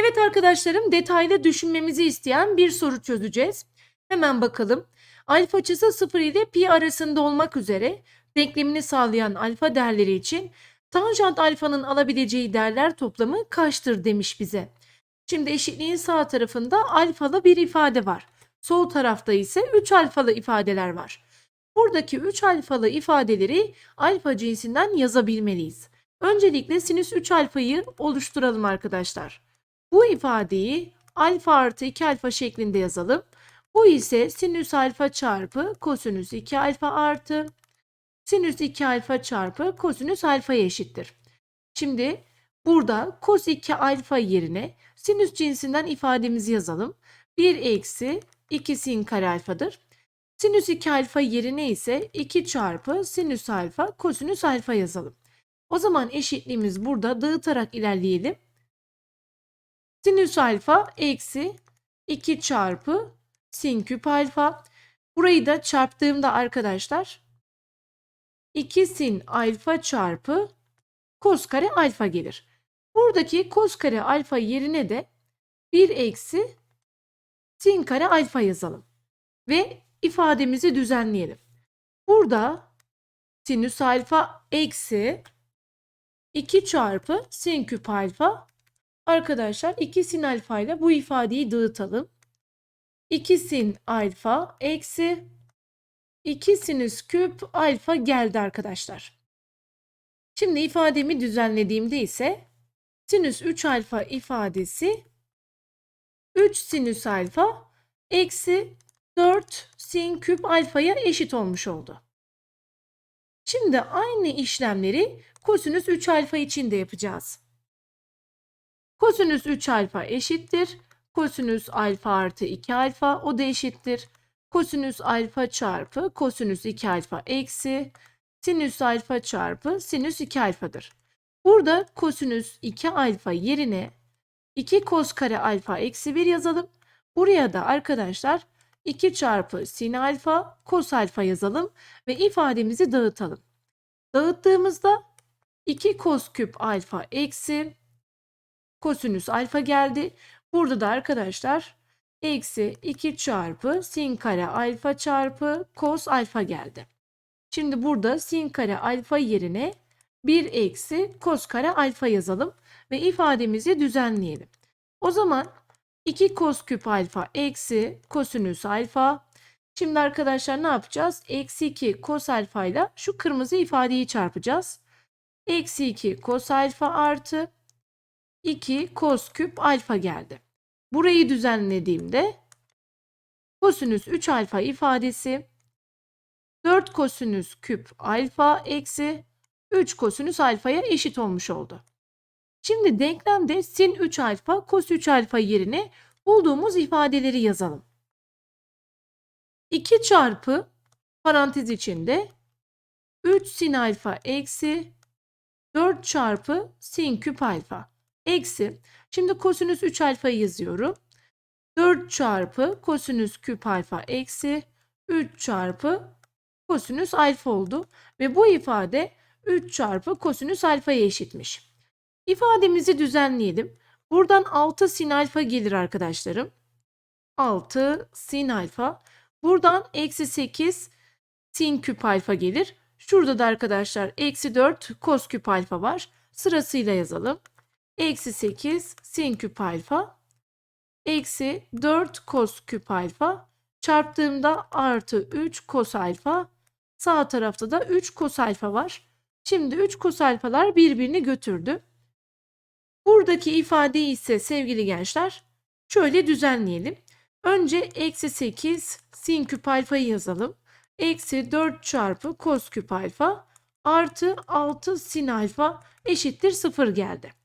Evet arkadaşlarım detaylı düşünmemizi isteyen bir soru çözeceğiz. Hemen bakalım. Alfa açısı 0 ile pi arasında olmak üzere denklemini sağlayan alfa değerleri için tanjant alfanın alabileceği değerler toplamı kaçtır demiş bize. Şimdi eşitliğin sağ tarafında alfalı bir ifade var. Sol tarafta ise 3 alfalı ifadeler var. Buradaki 3 alfalı ifadeleri alfa cinsinden yazabilmeliyiz. Öncelikle sinüs 3 alfayı oluşturalım arkadaşlar. Bu ifadeyi alfa artı 2 alfa şeklinde yazalım. Bu ise sinüs alfa çarpı kosinüs 2 alfa artı sinüs 2 alfa çarpı kosinüs alfaya eşittir. Şimdi burada kos 2 alfa yerine sinüs cinsinden ifademizi yazalım. 1 eksi 2 sin kare alfadır. Sinüs 2 alfa yerine ise 2 çarpı sinüs alfa kosinüs alfa yazalım. O zaman eşitliğimiz burada dağıtarak ilerleyelim. Sinüs alfa eksi 2 çarpı sin küp alfa. Burayı da çarptığımda arkadaşlar 2 sin alfa çarpı kos kare alfa gelir. Buradaki kos kare alfa yerine de 1 eksi sin kare alfa yazalım. Ve ifademizi düzenleyelim. Burada sinüs alfa eksi 2 çarpı sin küp alfa Arkadaşlar 2 sin alfa ile bu ifadeyi dağıtalım. 2 sin alfa eksi 2 sinüs küp alfa geldi arkadaşlar. Şimdi ifademi düzenlediğimde ise sinüs 3 alfa ifadesi 3 sinüs alfa eksi 4 sin küp alfaya eşit olmuş oldu. Şimdi aynı işlemleri kosinüs 3 alfa için de yapacağız. Kosinüs 3 alfa eşittir. Kosinüs alfa artı 2 alfa o da eşittir. Kosinüs alfa çarpı kosinüs 2 alfa eksi sinüs alfa çarpı sinüs 2 alfadır. Burada kosinüs 2 alfa yerine 2 kos kare alfa eksi 1 yazalım. Buraya da arkadaşlar 2 çarpı sin alfa kos alfa yazalım ve ifademizi dağıtalım. Dağıttığımızda 2 kos küp alfa eksi kosinüs alfa geldi. Burada da arkadaşlar eksi 2 çarpı sin kare alfa çarpı kos alfa geldi. Şimdi burada sin kare alfa yerine 1 eksi kos kare alfa yazalım ve ifademizi düzenleyelim. O zaman 2 kos küp alfa eksi kosinüs alfa. Şimdi arkadaşlar ne yapacağız? Eksi 2 kos alfa ile şu kırmızı ifadeyi çarpacağız. Eksi 2 kos alfa artı 2 kos küp alfa geldi. Burayı düzenlediğimde kosinüs 3 alfa ifadesi 4 kosinüs küp alfa eksi 3 kosinüs alfaya eşit olmuş oldu. Şimdi denklemde sin 3 alfa kos 3 alfa yerine bulduğumuz ifadeleri yazalım. 2 çarpı parantez içinde 3 sin alfa eksi 4 çarpı sin küp alfa eksi. Şimdi kosinüs 3 alfayı yazıyorum. 4 çarpı kosinüs küp alfa eksi 3 çarpı kosinüs alfa oldu. Ve bu ifade 3 çarpı kosinüs alfaya eşitmiş. İfademizi düzenleyelim. Buradan 6 sin alfa gelir arkadaşlarım. 6 sin alfa. Buradan eksi 8 sin küp alfa gelir. Şurada da arkadaşlar eksi 4 kos küp alfa var. Sırasıyla yazalım eksi 8 sin küp alfa eksi 4 kos küp alfa çarptığımda artı 3 kos alfa sağ tarafta da 3 kos alfa var. Şimdi 3 kos alfalar birbirini götürdü. Buradaki ifadeyi ise sevgili gençler şöyle düzenleyelim. Önce eksi 8 sin küp alfayı yazalım. Eksi 4 çarpı kos küp alfa artı 6 sin alfa eşittir 0 geldi.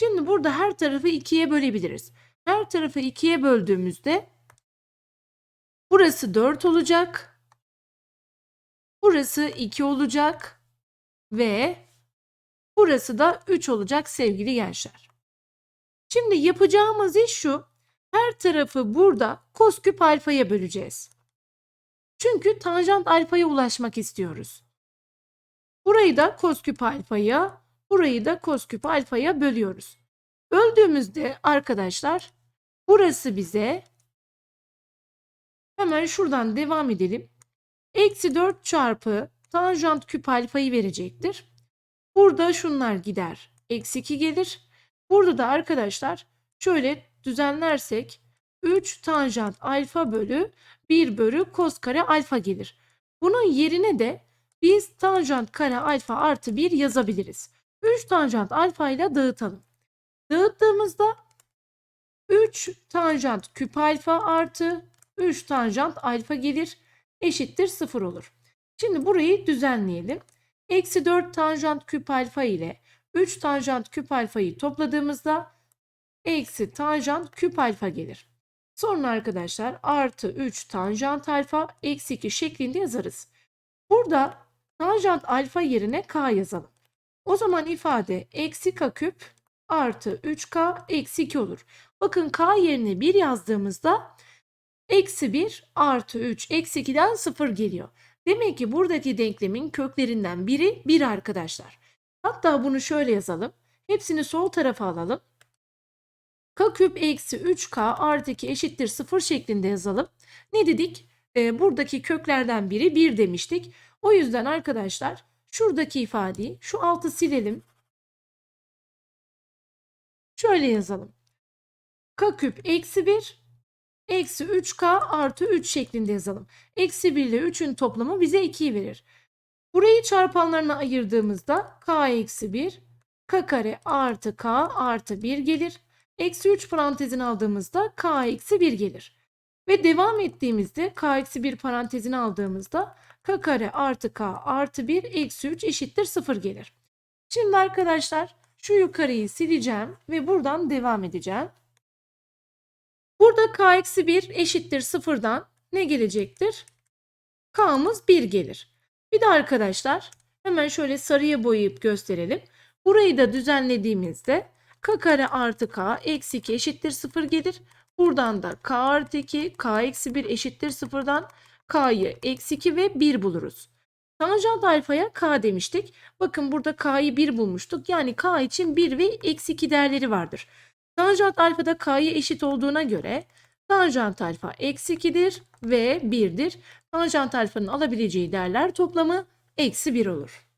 Şimdi burada her tarafı ikiye bölebiliriz. Her tarafı ikiye böldüğümüzde burası 4 olacak. Burası 2 olacak. Ve burası da 3 olacak sevgili gençler. Şimdi yapacağımız iş şu. Her tarafı burada kosküp alfaya böleceğiz. Çünkü tanjant alfaya ulaşmak istiyoruz. Burayı da kosküp alfaya, Burayı da kos küp alfaya bölüyoruz. Böldüğümüzde arkadaşlar burası bize hemen şuradan devam edelim. Eksi 4 çarpı tanjant küp alfayı verecektir. Burada şunlar gider. Eksi 2 gelir. Burada da arkadaşlar şöyle düzenlersek 3 tanjant alfa bölü 1 bölü kos kare alfa gelir. Bunun yerine de biz tanjant kare alfa artı 1 yazabiliriz. 3 tanjant alfa ile dağıtalım. Dağıttığımızda 3 tanjant küp alfa artı 3 tanjant alfa gelir eşittir 0 olur. Şimdi burayı düzenleyelim. Eksi 4 tanjant küp alfa ile 3 tanjant küp alfayı topladığımızda eksi tanjant küp alfa gelir. Sonra arkadaşlar artı 3 tanjant alfa eksi 2 şeklinde yazarız. Burada tanjant alfa yerine k yazalım. O zaman ifade eksi k küp artı 3k eksi 2 olur. Bakın k yerine 1 yazdığımızda eksi 1 artı 3 eksi 2'den 0 geliyor. Demek ki buradaki denklemin köklerinden biri 1 arkadaşlar. Hatta bunu şöyle yazalım. Hepsini sol tarafa alalım. K küp eksi 3K artı 2 eşittir 0 şeklinde yazalım. Ne dedik? Ee, buradaki köklerden biri 1 demiştik. O yüzden arkadaşlar şuradaki ifadeyi şu altı silelim. Şöyle yazalım. K küp eksi 1 eksi 3K artı 3 şeklinde yazalım. Eksi 1 ile 3'ün toplamı bize 2'yi verir. Burayı çarpanlarına ayırdığımızda K eksi 1 K kare artı K artı 1 gelir. Eksi 3 parantezini aldığımızda K eksi 1 gelir. Ve devam ettiğimizde K eksi 1 parantezini aldığımızda K kare artı K artı 1 eksi 3 eşittir 0 gelir. Şimdi arkadaşlar şu yukarıyı sileceğim ve buradan devam edeceğim. Burada K eksi 1 eşittir 0'dan ne gelecektir? K'mız 1 gelir. Bir de arkadaşlar hemen şöyle sarıya boyayıp gösterelim. Burayı da düzenlediğimizde k kare artı k eksi 2 eşittir 0 gelir. Buradan da k artı 2 k eksi 1 eşittir 0'dan k'yı eksi 2 ve 1 buluruz. Tanjant alfaya k demiştik. Bakın burada k'yı 1 bulmuştuk. Yani k için 1 ve eksi 2 değerleri vardır. Tanjant alfada k'ya eşit olduğuna göre tanjant alfa eksi 2'dir ve 1'dir. Tanjant alfanın alabileceği değerler toplamı eksi 1 olur.